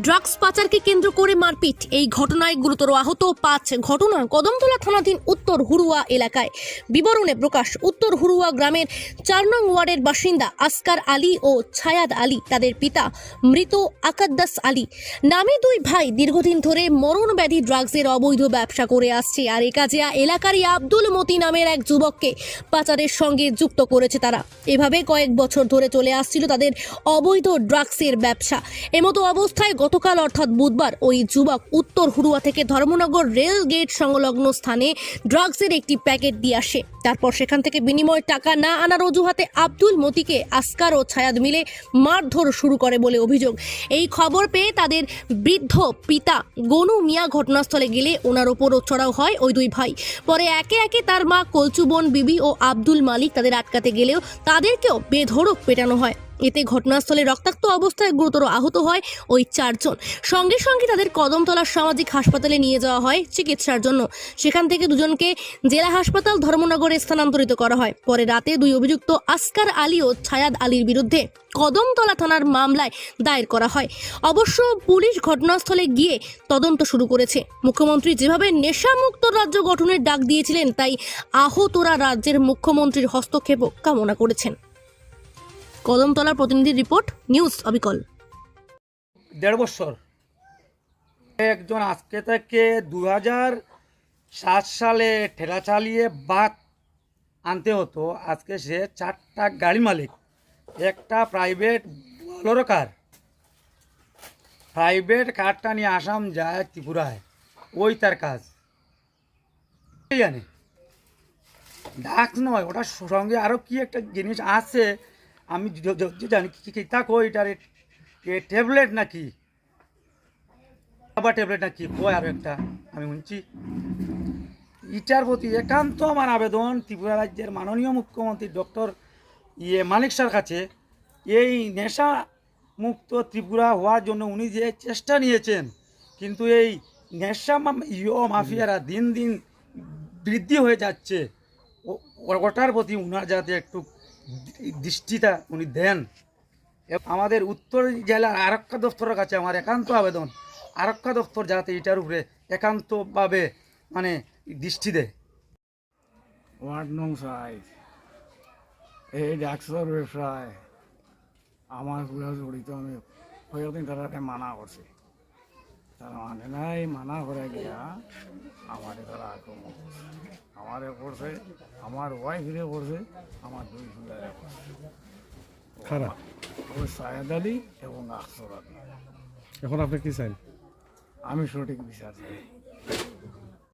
Drugs পাচারকে কেন্দ্র করে মারপিট। এই ঘটনায় গুরুতর আহত পাঁচ ঘটনা কদমতলা থানাধীন উত্তর হুরুয়া এলাকায়। বিবরণে প্রকাশ, উত্তর হুরুয়া গ্রামের চার নং ওয়ার্ডের বাসিন্দা আসকার আলী ও ছায়াদ আলী তাদের পিতা মৃত আকাদ্দাস আলী। নামে দুই ভাই দীর্ঘদিন ধরে মরণ ব্যাধি ড্রাগসের অবৈধ ব্যবসা করে আসছে আর এ এলাকারই আব্দুল মতি নামের এক যুবককে পাচারের সঙ্গে যুক্ত করেছে তারা। এভাবে কয়েক বছর ধরে চলে আসছিল তাদের অবৈধ ড্রাগসের ব্যবসা। এমতো অবস্থায় গতকাল অর্থাৎ বুধবার ওই যুবক উত্তর হুড়ুয়া থেকে ধর্মনগর রেল গেট সংলগ্ন স্থানে ড্রাগসের একটি প্যাকেট দিয়ে আসে। তারপর সেখান থেকে বিনিময় টাকা না আনার অজুহাতে আব্দুল মতিকে আসকার ও ছায়াদ মিলে মারধর শুরু করে বলে অভিযোগ। এই খবর পেয়ে তাদের বৃদ্ধ পিতা গনু মিয়া ঘটনাস্থলে গেলে ওনার ওপরও চড়াও হয় ওই দুই ভাই। পরে একে একে তার মা কলচুবন বিবি ও আব্দুল মালিক তাদের আটকাতে গেলেও তাদেরকেও বেধড়ক পেটানো হয়। এতে ঘটনাস্থলে রক্তাক্ত অবস্থায় গুরুতর আহত হয় ওই চারজন। সঙ্গে সঙ্গে তাদের কদমতলার সামাজিক হাসপাতালে নিয়ে যাওয়া হয় চিকিৎসার জন্য। সেখান থেকে দুজনকে জেলা হাসপাতাল ধর্মনগরে স্থানান্তরিত করা হয়। পরে রাতে দুই অভিযুক্ত আসকার আলী ও ছায়াদ আলীর বিরুদ্ধে কদমতলা থানার মামলায় দায়ের করা হয়। অবশ্য পুলিশ ঘটনাস্থলে গিয়ে তদন্ত শুরু করেছে। মুখ্যমন্ত্রী যেভাবে নেশামুক্ত রাজ্য গঠনের ডাক দিয়েছিলেন, তাই আহতরা রাজ্যের মুখ্যমন্ত্রীর হস্তক্ষেপও কামনা করেছেন। কদমতলার প্রতিনিধি রিপোর্ট, নিউজ অবিকল। দেড় বছর। একজন আজকে থেকে দু সাত সালে ঠেলা চালিয়ে বাদ আনতে হতো। আজকে সে চারটা গাড়ি মালিক। একটা প্রাইভেট বলোরো কার প্রাইভেট কারটা নিয়ে আসাম যায় ত্রিপুরায়। ওই তার কাজ। জানে? ডাক নয় ওটার সঙ্গে আরও কি একটা জিনিস আছে আমি জানি, কি কি, তা কই এটার ট্যাবলেট নাকি? আবার ট্যাবলেট নাকি? কয় আরও একটা, আমি শুনছি। ইটার প্রতি একান্ত আমার আবেদন, ত্রিপুরা রাজ্যের মাননীয় মুখ্যমন্ত্রী ডক্টর ইয়ে মানিক কাছে। এই নেশা মুক্ত ত্রিপুরা হওয়ার জন্য উনি যে চেষ্টা নিয়েছেন, কিন্তু এই নেশা ইয় মাফিয়ারা দিন দিন বৃদ্ধি হয়ে যাচ্ছে। ওটার প্রতি উনার যাতে একটু দৃষ্টিটা উনি দেন। আমাদের উত্তর জেলার আরক্ষা দপ্তরের কাছে আমার একান্ত আবেদন। আরক্ষা দপ্তর যাতে এটার উপরে একান্তভাবে মানে দৃষ্টি দেয়। ওয়ার্ড নং সাইজ এই ডাক্তার ব্যবসায় আমার জড়িত। আমি কয়েকদিন তারাকে মানা করছি। তারা মানে নাই মানা করে গিয়া আমার তারা আক্রমণ করছে। আমারে করছে আমার ওয়াইফরে করছে আমার দুই সুন্দরে করছে। খারাপ। ওই সায়েদ আলী এবং আখসর আলী। এখন আপনি কি চাই আমি সঠিক বিচার চাই।